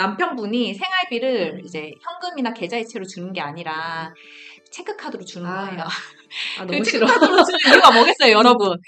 남편분이 생활비를 이제 현금이나 계좌이체로 주는 게 아니라 체크카드로 주는 아, 거예요. 아, 그 너무 싫어. 체크카드로 주는 이유가 뭐겠어요, 여러분?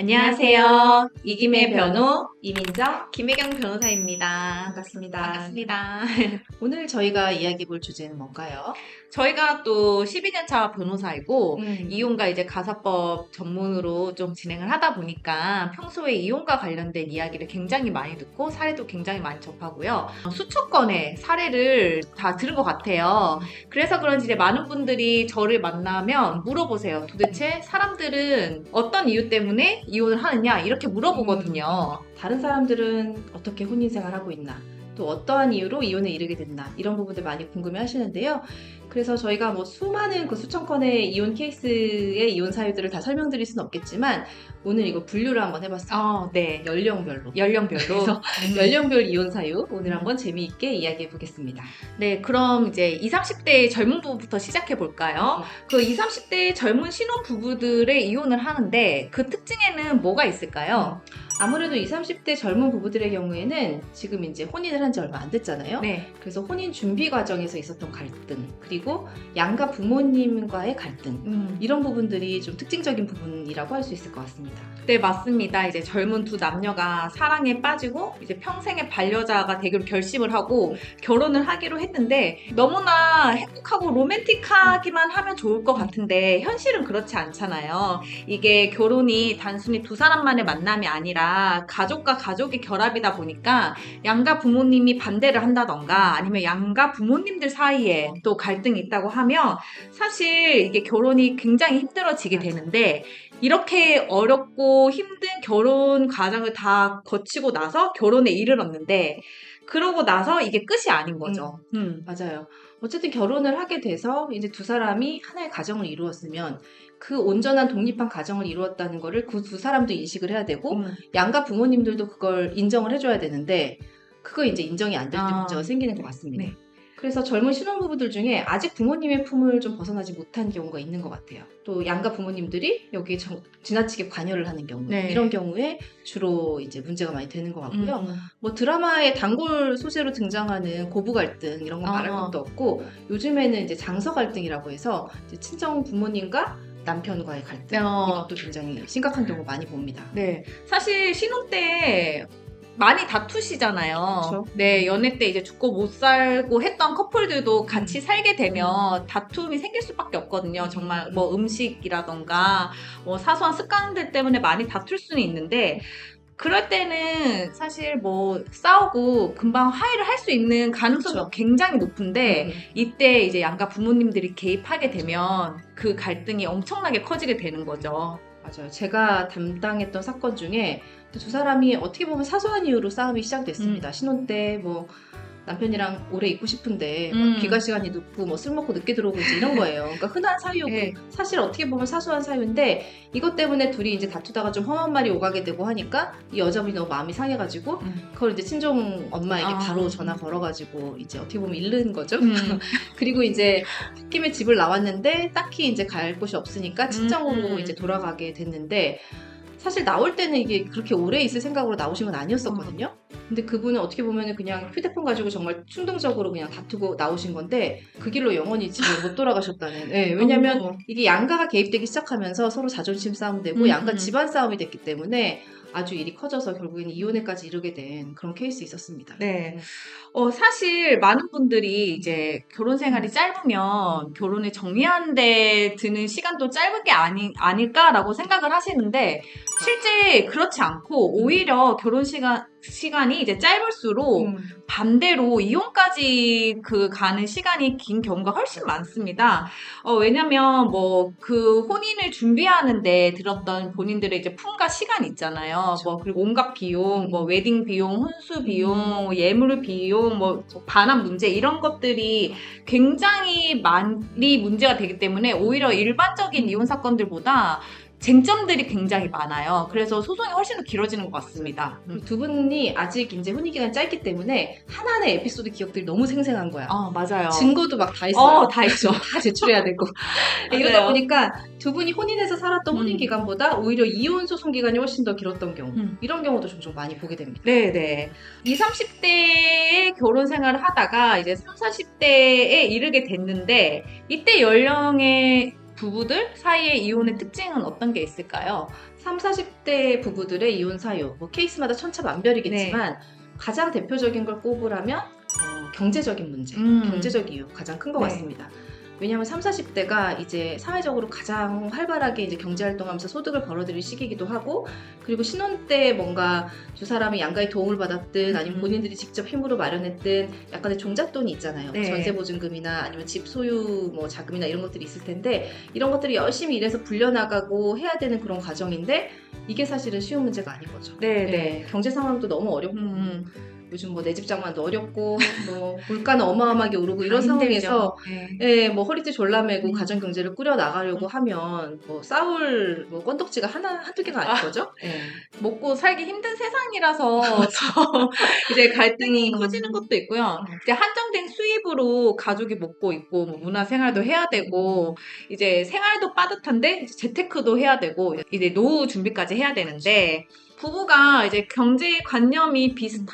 안녕하세요. 이김의 변호 이민정 김혜경 변호사입니다. 반갑습니다. 반갑습니다. 오늘 저희가 이야기 볼 주제는 뭔가요? 저희가 또 12년 차 변호사이고 음. 이혼과 이제 가사법 전문으로 좀 진행을 하다 보니까 평소에 이혼과 관련된 이야기를 굉장히 많이 듣고 사례도 굉장히 많이 접하고요. 수천 건의 사례를 다 들은 것 같아요. 그래서 그런지 이제 많은 분들이 저를 만나면 물어보세요. 도대체 사람들은 어떤 이유 때문에 이혼을 하느냐 이렇게 물어보거든요. 다른 사람들은 어떻게 혼인 생활 하고 있나? 또 어떠한 이유로 이혼에 이르게 됐나? 이런 부분들 많이 궁금해 하시는데요. 그래서 저희가 뭐 수많은 그 수천 건의 이혼 케이스의 이혼 사유들을 다 설명드릴 수는 없겠지만 오늘 이거 분류를 한번 해봤어요. 어, 네. 연령별로. 연령별로. 그래서 음. 연령별 이혼 사유 오늘 한번 재미있게 이야기해 보겠습니다. 네, 그럼 이제 20, 30대 젊은 부부부터 시작해 볼까요? 그 20, 30대 젊은 신혼 부부들의 이혼을 하는데 그 특징에는 뭐가 있을까요? 아무래도 20, 30대 젊은 부부들의 경우에는 지금 이제 혼인을 한 지 얼마 안 됐잖아요. 네. 그래서 혼인 준비 과정에서 있었던 갈등, 그리고 양가 부모님과의 갈등, 음. 이런 부분들이 좀 특징적인 부분이라고 할 수 있을 것 같습니다. 네, 맞습니다. 이제 젊은 두 남녀가 사랑에 빠지고 이제 평생의 반려자가 되기로 결심을 하고 결혼을 하기로 했는데 너무나 행복하고 로맨틱하기만 하면 좋을 것 같은데 현실은 그렇지 않잖아요. 이게 결혼이 단순히 두 사람만의 만남이 아니라 가족과 가족의 결합이다 보니까 양가 부모님이 반대를 한다던가 아니면 양가 부모님들 사이에 또 갈등이 있다고 하면 사실 이게 결혼이 굉장히 힘들어지게 되는데 이렇게 어렵고 힘든 결혼 과정을 다 거치고 나서 결혼에 이르렀는데 그러고 나서 이게 끝이 아닌 거죠. 음. 맞아요. 어쨌든 결혼을 하게 돼서 이제 두 사람이 하나의 가정을 이루었으면 그 온전한 독립한 가정을 이루었다는 거를 그 두 사람도 인식을 해야 되고 음. 양가 부모님들도 그걸 인정을 해줘야 되는데 그거 이제 인정이 안 될때 아. 문제가 생기는 것 같습니다. 네. 그래서 젊은 신혼부부들 중에 아직 부모님의 품을 좀 벗어나지 못한 경우가 있는 것 같아요. 또 양가 부모님들이 여기에 정- 지나치게 관여를 하는 경우 네. 이런 경우에 주로 이제 문제가 많이 되는 것 같고요. 음. 뭐 드라마의 단골 소재로 등장하는 고부 갈등 이런 건 말할 아. 것도 없고 요즘에는 이제 장서 갈등이라고 해서 친정 부모님과 남편과의 갈등 어. 이것도 굉장히 심각한 경우 많이 봅니다. 네. 사실 신혼 때 많이 다투시잖아요. 그쵸. 네, 연애 때 이제 죽고 못 살고 했던 커플들도 같이 살게 되면 다툼이 생길 수밖에 없거든요. 정말 뭐 음식이라던가 뭐 사소한 습관들 때문에 많이 다툴 수는 있는데 그럴 때는 사실 뭐 싸우고 금방 화해를 할 수 있는 가능성이 그쵸. 굉장히 높은데 음. 이때 이제 양가 부모님들이 개입하게 되면 그 갈등이 엄청나게 커지게 되는 거죠. 맞아요. 제가 담당했던 사건 중에 두 사람이 어떻게 보면 사소한 이유로 싸움이 음. 시작됐습니다. 신혼 때뭐 남편이랑 오래 있고 싶은데 막 음. 귀가 시간이 늦고 뭐 술 먹고 늦게 들어오고 이제 이런 거예요. 그러니까 흔한 사유고 네. 사실 어떻게 보면 사소한 사유인데 이것 때문에 둘이 이제 다투다가 좀 험한 말이 오가게 되고 하니까 이 여자분이 너무 마음이 상해가지고 음. 그걸 이제 친정 엄마에게 아. 바로 전화 걸어가지고 이제 어떻게 보면 잃는 거죠. 음. 그리고 이제 홧김에 집을 나왔는데 딱히 이제 갈 곳이 없으니까 친정으로 음. 이제 돌아가게 됐는데 사실 나올 때는 이게 그렇게 오래 있을 생각으로 나오신 건 아니었었거든요. 근데 그분은 어떻게 보면 그냥 휴대폰 가지고 정말 충동적으로 그냥 다투고 나오신 건데 그 길로 영원히 집에 못 돌아가셨다는. 네, 왜냐면 어. 이게 양가가 개입되기 시작하면서 서로 자존심 싸움 되고 음, 양가 음. 집안 싸움이 됐기 때문에 아주 일이 커져서 결국에는 이혼에까지 이르게 된 그런 케이스 있었습니다. 네. 어, 사실 많은 분들이 이제 결혼 생활이 짧으면 결혼을 정리하는데 드는 시간도 짧은 게 아니, 아닐까라고 생각을 하시는데 실제 그렇지 않고 오히려 결혼 시간, 시간이 이제 짧을수록 음. 반대로 이혼까지 그 가는 시간이 긴 경우가 훨씬 많습니다. 어, 왜냐면 뭐 그 혼인을 준비하는데 들었던 본인들의 이제 품과 시간 있잖아요. 뭐 그리고 온갖 비용, 뭐 웨딩 비용, 혼수 비용, 뭐 예물 비용, 뭐 반환 문제 이런 것들이 굉장히 많이 문제가 되기 때문에 오히려 일반적인 이혼 사건들보다 쟁점들이 굉장히 많아요. 그래서 소송이 훨씬 더 길어지는 것 같습니다. 음. 두 분이 아직 이제 혼인 기간 짧기 때문에 하나하나의 에피소드 기억들이 너무 생생한 거야. 어, 맞아요. 증거도 막 다 있어요. 어, 다 있죠. 다 제출해야 되고 이러다. 보니까 두 분이 혼인해서 살았던 혼인 음. 기간보다 오히려 이혼 소송 기간이 훨씬 더 길었던 경우 음. 이런 경우도 종종 많이 보게 됩니다. 네 네. 20, 30대에 결혼 생활을 하다가 이제 30, 40대에 이르게 됐는데 이때 연령의 부부들 사이의 이혼의 특징은 어떤 게 있을까요? 3, 40대 부부들의 이혼 사유 뭐 케이스마다 천차만별이겠지만 네. 가장 대표적인 걸 꼽으라면 어, 경제적인 문제, 음. 경제적 이유 가장 큰것 네. 같습니다. 왜냐하면 3, 40대가 이제 사회적으로 가장 활발하게 이제 경제 활동하면서 소득을 벌어들일 시기이기도 하고 그리고 신혼 때 뭔가 두 사람이 양가의 도움을 받았든 아니면 음. 본인들이 직접 힘으로 마련했든 약간의 종잣돈이 있잖아요. 네. 전세 보증금이나 아니면 집 소유 뭐 자금이나 이런 것들이 있을 텐데 이런 것들이 열심히 일해서 불려나가고 해야 되는 그런 과정인데 이게 사실은 쉬운 문제가 아닌 거죠. 네네. 네, 경제 상황도 너무 어렵고 음. 요즘 뭐 내 집 장만도 어렵고 뭐 물가는 어마어마하게 오르고 이런 다 상황에서. 네. 예, 뭐 허리띠 졸라매고 음. 가정 경제를 꾸려 나가려고 하면 뭐 싸울 뭐 건덕지가 하나 한두 개가 아닌 거죠. 예. 먹고 살기 힘든 세상이라서 더 이제 갈등이 커지는 것도 있고요. 이제 한정된 수입으로 가족이 먹고 있고 뭐 문화 생활도 해야 되고 이제 생활도 빠듯한데 이제 재테크도 해야 되고 이제 노후 준비까지 해야 되는데 부부가 이제 경제 관념이 비슷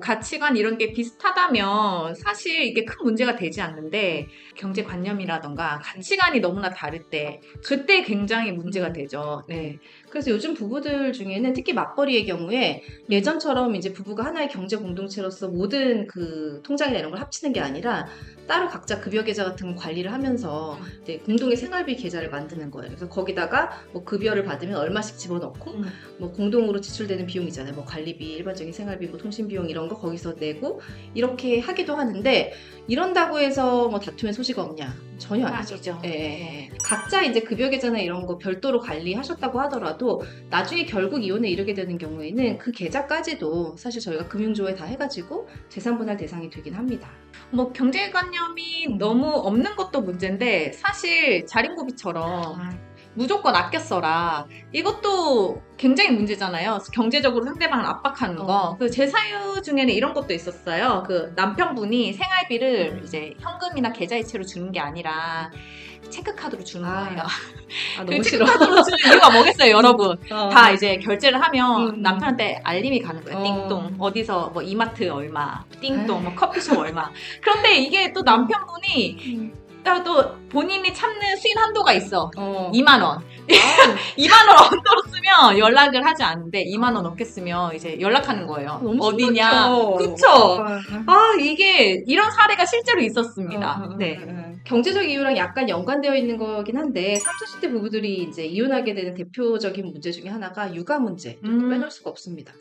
가치관 이런 게 비슷하다면 사실 이게 큰 문제가 되지 않는데 경제 관념이라던가 가치관이 너무나 다를 때 그때 굉장히 문제가 되죠. 네. 그래서 요즘 부부들 중에는 특히 맞벌이의 경우에 예전처럼 이제 부부가 하나의 경제 공동체로서 모든 그 통장이나 이런 걸 합치는 게 아니라 따로 각자 급여 계좌 같은 걸 관리를 하면서 공동의 생활비 계좌를 만드는 거예요. 그래서 거기다가 뭐 급여를 받으면 얼마씩 집어넣고 음. 뭐 공동으로 지출되는 비용 있잖아요. 뭐 관리비, 일반적인 생활비, 뭐 통신 비용 이런 거 거기서 내고 이렇게 하기도 하는데 이런다고 해서 뭐 다툼의 소지가 없냐? 전혀 아니죠. 아니죠. 예, 예, 예. 각자 이제 급여 계좌나 이런 거 별도로 관리하셨다고 하더라도 나중에 결국 이혼에 이르게 되는 경우에는 그 계좌까지도 사실 저희가 금융조회 다 해가지고 재산 분할 대상이 되긴 합니다. 뭐 경제관념이 너무 없는 것도 문제인데 사실 자린고비처럼 무조건 아껴 써라 이것도 굉장히 문제잖아요. 경제적으로 상대방을 압박하는 거. 어. 그제 사유 중에는 이런 것도 있었어요. 그 남편분이 생활비를 이제 현금이나 계좌이체로 주는 게 아니라 체크카드로 주는 아, 거예요. 아그 너무 싫어. 체크카드로 주는 이유가 뭐겠어요, 여러분? 어. 다 이제 결제를 하면 음. 남편한테 알림이 가는 거예요. 어. 띵동. 어디서 뭐 이마트 얼마, 띵동, 에이. 뭐 커피숍 얼마. 그런데 이게 또 남편분이 음. 또, 또 본인이 참는 수인 한도가 있어. 어. 2만 원. 아, 2만 원 언더로 쓰면 연락을 하지 않는데 2만 원 넘게 쓰면 이제 연락하는 거예요. 너무 어디냐. 심각해요. 그쵸? 어. 아, 이게 이런 사례가 실제로 있었습니다. 어, 어, 어, 네. 어. 경제적 이유랑 약간 연관되어 있는 거긴 한데 30, 40대 부부들이 이제 이혼하게 되는 대표적인 문제 중에 하나가 육아 문제. 음. 빼놓을 수가 없습니다.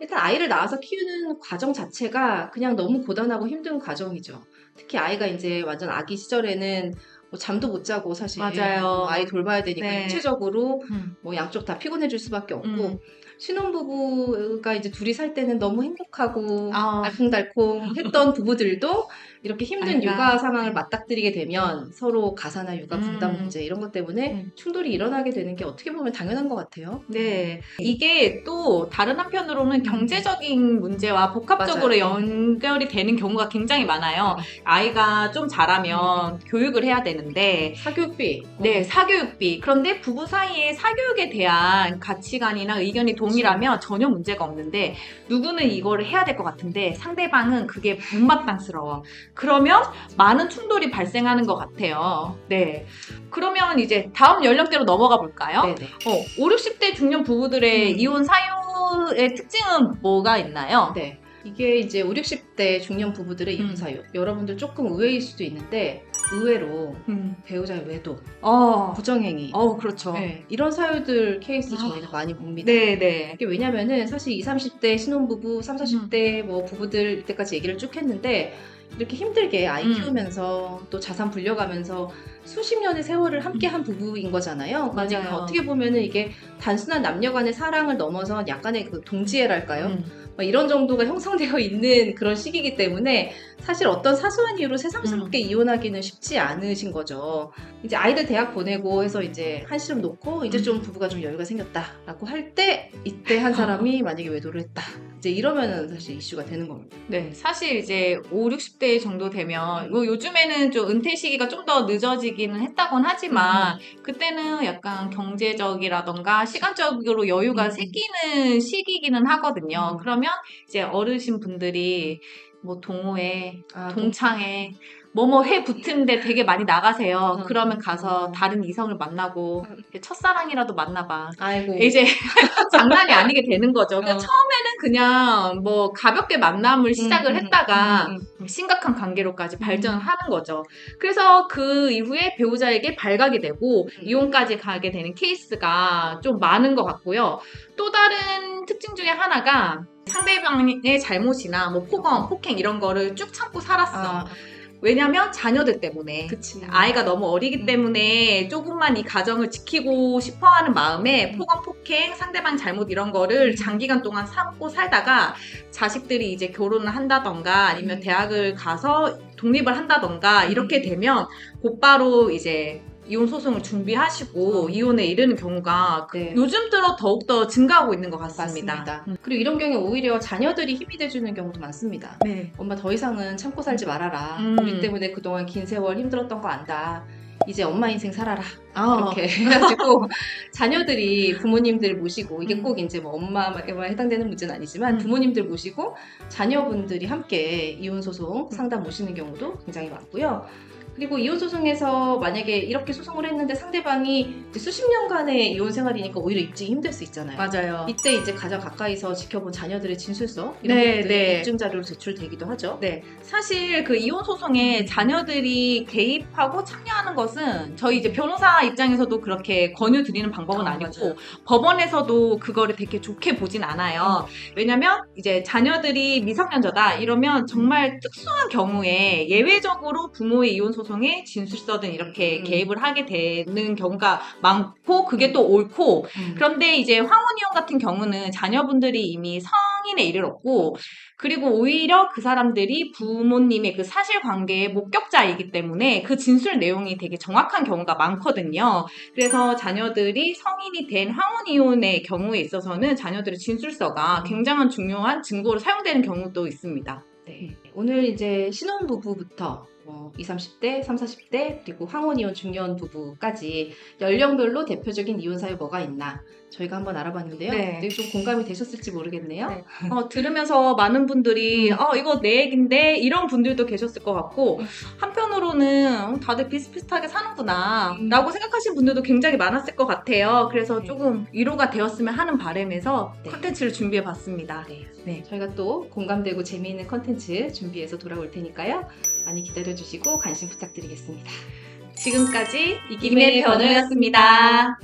일단 아이를 낳아서 키우는 과정 자체가 그냥 너무 고단하고 힘든 과정이죠. 특히 아이가 이제 완전 아기 시절에는 뭐 잠도 못 자고 사실 맞아요. 뭐 아이 돌봐야 되니까 네. 육체적으로 음. 뭐 양쪽 다 피곤해질 수밖에 없고 음. 신혼부부가 이제 둘이 살 때는 너무 행복하고 아. 알콩달콩 했던 부부들도 이렇게 힘든 아이가- 육아 상황을 맞닥뜨리게 되면 서로 가사나 육아 분담 음. 문제 이런 것 때문에 음. 충돌이 일어나게 되는 게 어떻게 보면 당연한 것 같아요. 네. 이게 또 다른 한편으로는 경제적인 문제와 복합적으로 맞아요. 연결이 되는 경우가 굉장히 많아요. 음. 아이가 좀 자라면 교육을 해야 되는데 사교육비. 네, 사교육비. 그런데 부부 사이에 사교육에 대한 가치관이나 의견이 동일하면 전혀 문제가 없는데 누구는 이거를 해야 될 것 같은데 상대방은 그게 못마땅스러워. 그러면 많은 충돌이 발생하는 것 같아요. 네. 그러면 이제 다음 연령대로 넘어가 볼까요? 네네. 어, 5, 60대 중년 부부들의 음. 이혼 사유의 특징은 뭐가 있나요? 네. 이게 이제 5, 60대 중년 부부들의 이혼 음. 사유. 여러분들 조금 의외일 수도 있는데 의외로 음. 배우자의 외도, 어, 부정행위 어, 그렇죠. 네, 이런 사유들 케이스 아. 저희는 많이 봅니다. 네, 네. 이게 왜냐면은 사실 20, 30대 신혼부부, 30, 40대 뭐 부부들 이때까지 얘기를 쭉 했는데 이렇게 힘들게 아이 음. 키우면서 또 자산 불려가면서 수십 년의 세월을 함께한 부부인 거잖아요. 그러니까 맞아요. 어떻게 보면은 이게 단순한 남녀간의 사랑을 넘어서 약간의 그 동지애랄까요? 음. 막 이런 정도가 형성되어 있는 그런 시기이기 때문에 사실 어떤 사소한 이유로 새삼스럽게 이혼하기는 쉽지 않으신 거죠. 이제 아이들 대학 보내고 해서 이제 한시름 놓고 이제 좀 부부가 좀 여유가 생겼다라고 할 때 이때 한 사람이 만약에 외도를 했다. 이제 이러면은 사실 이슈가 되는 겁니다. 네, 사실 이제 5, 60대 정도 되면 뭐 요즘에는 좀 은퇴 시기가 좀 더 늦어지기는 했다곤 하지만 그때는 약간 경제적이라던가 시간적으로 여유가 음. 생기는 시기기는 하거든요. 음. 그러면 이제 어르신 분들이 뭐 동호회, 아, 동창회 뭐뭐 회 붙은데 되게 많이 나가세요. 음. 그러면 가서 음. 다른 이성을 만나고 첫사랑이라도 만나봐. 아이고 이제 장난이 아니게 되는 거죠. 그러니까 어. 처음에는 그냥 뭐 가볍게 만남을 시작을 음, 음, 했다가 음, 음. 심각한 관계로까지 발전하는 거죠. 그래서 그 이후에 배우자에게 발각이 되고 음. 이혼까지 가게 되는 케이스가 좀 많은 것 같고요. 또 다른 특징 중에 하나가 상대방의 잘못이나 뭐 폭언, 폭행 이런 거를 쭉 참고 살았어. 아, 왜냐면 자녀들 때문에. 그치. 아이가 너무 어리기 음. 때문에 조금만 이 가정을 지키고 싶어 하는 마음에 음. 폭언, 폭행, 상대방 잘못 이런 거를 장기간 동안 참고 살다가 자식들이 이제 결혼을 한다던가 아니면 음. 대학을 가서 독립을 한다던가 이렇게 음. 되면 곧바로 이제 이혼 소송을 준비하시고 어. 이혼에 이르는 경우가 그 네. 요즘 들어 더욱더 증가하고 있는 것 같습니다. 맞습니다. 그리고 이런 경우에 오히려 자녀들이 힘이 돼주는 경우도 많습니다. 네. 엄마 더 이상은 참고 살지 말아라. 음. 우리 때문에 그동안 긴 세월 힘들었던 거 안다. 이제 엄마 인생 살아라. 아, 이렇게 해가지고 자녀들이 부모님들 모시고 이게 음. 꼭 이제 뭐 엄마에만 해당되는 문제는 아니지만 음. 부모님들 모시고 자녀분들이 함께 이혼 소송 상담 모시는 경우도 굉장히 많고요. 그리고 이혼 소송에서 만약에 이렇게 소송을 했는데 상대방이 수십 년간의 이혼 생활이니까 오히려 입증이 힘들 수 있잖아요. 맞아요. 이때 이제 가장 가까이서 지켜본 자녀들의 진술서 이런 네, 것들이 네. 입증 자료로 제출되기도 하죠. 네, 사실 그 이혼 소송에 자녀들이 개입하고 참여하는 것은 저희 이제 변호사 입장에서도 그렇게 권유 드리는 방법은 아, 아니고 맞아요. 법원에서도 그거를 되게 좋게 보진 않아요. 왜냐면 이제 자녀들이 미성년자다 이러면 정말 특수한 경우에 예외적으로 부모의 이혼 소송 에 진술서든 이렇게 음. 개입을 하게 되는 경우가 많고 그게 또 옳고 음. 그런데 이제 황혼이혼 같은 경우는 자녀분들이 이미 성인에 이르렀고 그리고 오히려 그 사람들이 부모님의 그 사실관계의 목격자이기 때문에 그 진술 내용이 되게 정확한 경우가 많거든요. 그래서 자녀들이 성인이 된 황혼이혼의 경우에 있어서는 자녀들의 진술서가 굉장한 중요한 증거로 사용되는 경우도 있습니다. 네. 오늘 이제 신혼부부부터 뭐 20, 30대, 30, 40대 그리고 황혼 이혼 중년 부부까지 연령별로 대표적인 이혼 사유 뭐가 있나 저희가 한번 알아봤는데요. 네. 좀 공감이 되셨을지 모르겠네요. 네. 어, 들으면서 많은 분들이 어, 이거 내 얘긴데 이런 분들도 계셨을 것 같고 음. 한편으로는 어, 다들 비슷비슷하게 사는구나 음. 라고 생각하시는 분들도 굉장히 많았을 것 같아요. 그래서 네. 조금 위로가 되었으면 하는 바람에서 네. 콘텐츠를 준비해 봤습니다. 네. 네. 저희가 또 공감되고 재미있는 컨텐츠 준비해서 돌아올 테니까요. 많이 기다려주시고 관심 부탁드리겠습니다. 지금까지 이김의 변호였습니다.